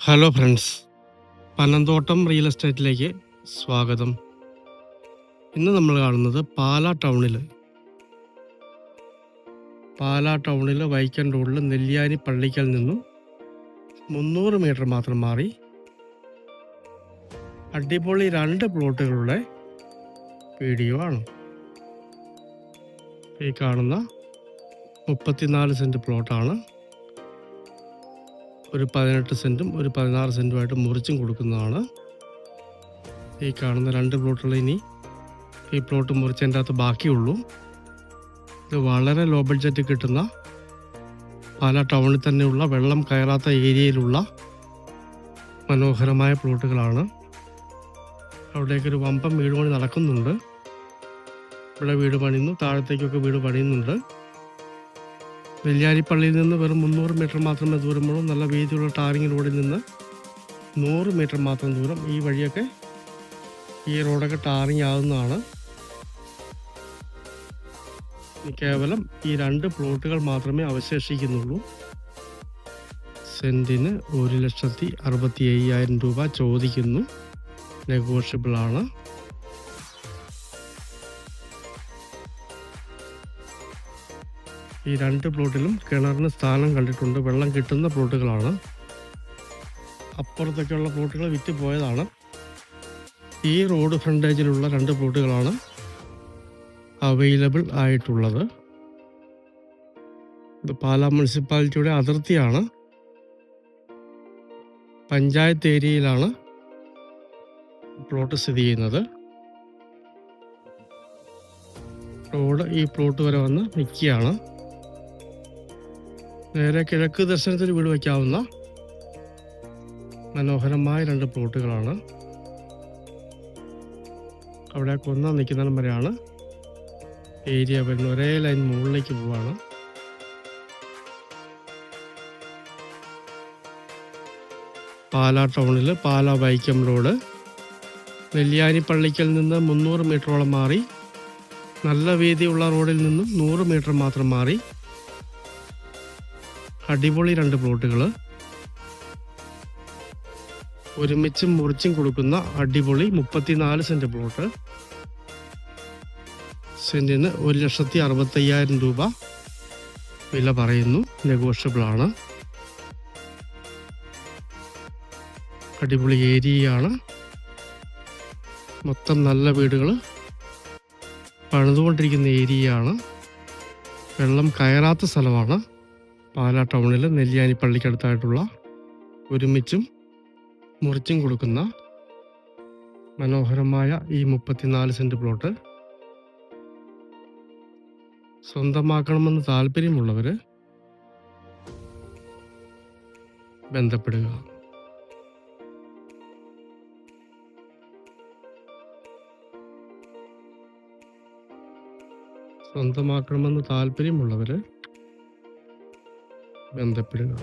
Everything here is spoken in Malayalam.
ഹലോ ഫ്രണ്ട്സ് പനന്തോട്ടം റിയൽ എസ്റ്റേറ്റിലേക്ക് സ്വാഗതം. ഇന്ന് നമ്മൾ കാണുന്നത് പാലാ ടൗണിൽ പാലാ ടൗണിൽ വൈക്കൻ റോഡിൽ നെല്ലിയാനി പള്ളിക്കൽ നിന്നും മുന്നൂറ് മീറ്റർ മാത്രം മാറി അടിപൊളി രണ്ട് പ്ലോട്ടുകളുടെ വീഡിയോ ആണ്. ഈ കാണുന്ന മുപ്പത്തിനാല് സെന്റ് പ്ലോട്ടാണ്. ഒരു പതിനെട്ട് സെന്റും ഒരു പതിനാറ് സെന്റുമായിട്ട് മുറിച്ചും കൊടുക്കുന്നതാണ്. ഈ കാണുന്ന രണ്ട് പ്ലോട്ടുകൾ ഇനി ഈ പ്ലോട്ട് മുറിച്ചതിന്റെ അകത്ത് ബാക്കിയുള്ളൂ. ഇത് വളരെ ലോ ബഡ്ജറ്റ് കിട്ടുന്ന പല ടൗണിൽ തന്നെയുള്ള വെള്ളം കയറാത്ത ഏരിയയിലുള്ള മനോഹരമായ പ്ലോട്ടുകളാണ്. അവിടേക്കൊരു വമ്പം വീട് പണി നടക്കുന്നുണ്ട്. ഇവിടെ വീട് പണിയുന്നു താഴത്തേക്കൊക്കെ വീട് പണിയുന്നുണ്ട്. വെള്ളിയാരിപ്പള്ളിയിൽ നിന്ന് വെറും മുന്നൂറ് മീറ്റർ മാത്രമേ ദൂരമുള്ളൂ. നല്ല വീതിയുള്ള ടാറിങ് റോഡിൽ നിന്ന് നൂറ് മീറ്റർ മാത്രം ദൂരം ഈ വഴിയൊക്കെ ഈ റോഡൊക്കെ ടാറിങ് ആകുന്നതാണ് കേവലം ഈ രണ്ട് പ്ലോട്ടുകൾ മാത്രമേ അവശേഷിക്കുന്നുള്ളൂ. സെന്റിന് ഒരു ലക്ഷത്തി അറുപത്തി അയ്യായിരം രൂപ ചോദിക്കുന്നു. നെഗോഷ്യബിൾ ഈ രണ്ട് പ്ലോട്ടിലും കിണറിന് സ്ഥാനം കണ്ടിട്ടുണ്ട്. വെള്ളം കിട്ടുന്ന പ്ലോട്ടുകളാണ്. അപ്പുറത്തൊക്കെയുള്ള പ്ലോട്ടുകൾ വിറ്റ് പോയതാണ്. ഈ റോഡ് ഫ്രണ്ടേജിലുള്ള രണ്ട് പ്ലോട്ടുകളാണ് അവൈലബിൾ ആയിട്ടുള്ളത്. ഇത് പാലാ മുനിസിപ്പാലിറ്റിയുടെ അതിർത്തിയാണ്. പഞ്ചായത്ത് ഏരിയയിലാണ് പ്ലോട്ട് സ്ഥിതി ചെയ്യുന്നത്. റോഡ് ഈ പ്ലോട്ട് വരെ വന്ന് നിൽക്കുകയാണ്. നേരെ കിഴക്ക് ദർശനത്തിന് വീട് വയ്ക്കാവുന്ന മനോഹരമായ രണ്ട് പ്ലോട്ടുകളാണ്. അവിടെ കൊന്ന നിൽക്കുന്നിടം വരെയാണ് ഏരിയ വരുന്ന ഒരേ ലൈൻ മുകളിലേക്ക് പോവാണ്. പാലാ ടൗണിൽ പാലാ വൈക്കം റോഡ്. നെല്ലിയാനി പള്ളിക്കൽ നിന്ന് മുന്നൂറ് മീറ്ററോളം മാറി. നല്ല വീതിയുള്ള റോഡിൽ നിന്നും നൂറ് മീറ്റർ മാത്രം മാറി. അടിപൊളി രണ്ട് പ്ലോട്ടുകൾ ഒരുമിച്ചും മുറിച്ചും കൊടുക്കുന്ന അടിപൊളി മുപ്പത്തിനാല് സെന്റ് പ്ലോട്ട്. സെന്റിന് ഒരു ലക്ഷത്തി അറുപത്തയ്യായിരം രൂപ വില പറയുന്നു. നെഗോഷ്യബിൾ ആണ് അടിപൊളി ഏരിയയാണ്. മൊത്തം നല്ല വീടുകൾ പണിതുകൊണ്ടിരിക്കുന്ന ഏരിയയാണ്. വെള്ളം കയറാത്ത സ്ഥലമാണ്. പാലാ ടൗണിൽ നെല്ലിയാനി പള്ളിക്കടുത്തായിട്ടുള്ള ഒരുമിച്ചും മുറിച്ചും കൊടുക്കുന്ന മനോഹരമായ ഈ മുപ്പത്തിനാല് സെന്റ് പ്ലോട്ട് സ്വന്തമാക്കണമെന്ന് താല്പര്യമുള്ളവർ ബന്ധപ്പെടുക. സ്വന്തമാക്കണമെന്ന് താല്പര്യമുള്ളവർ ബന്ധപ്പെടുക.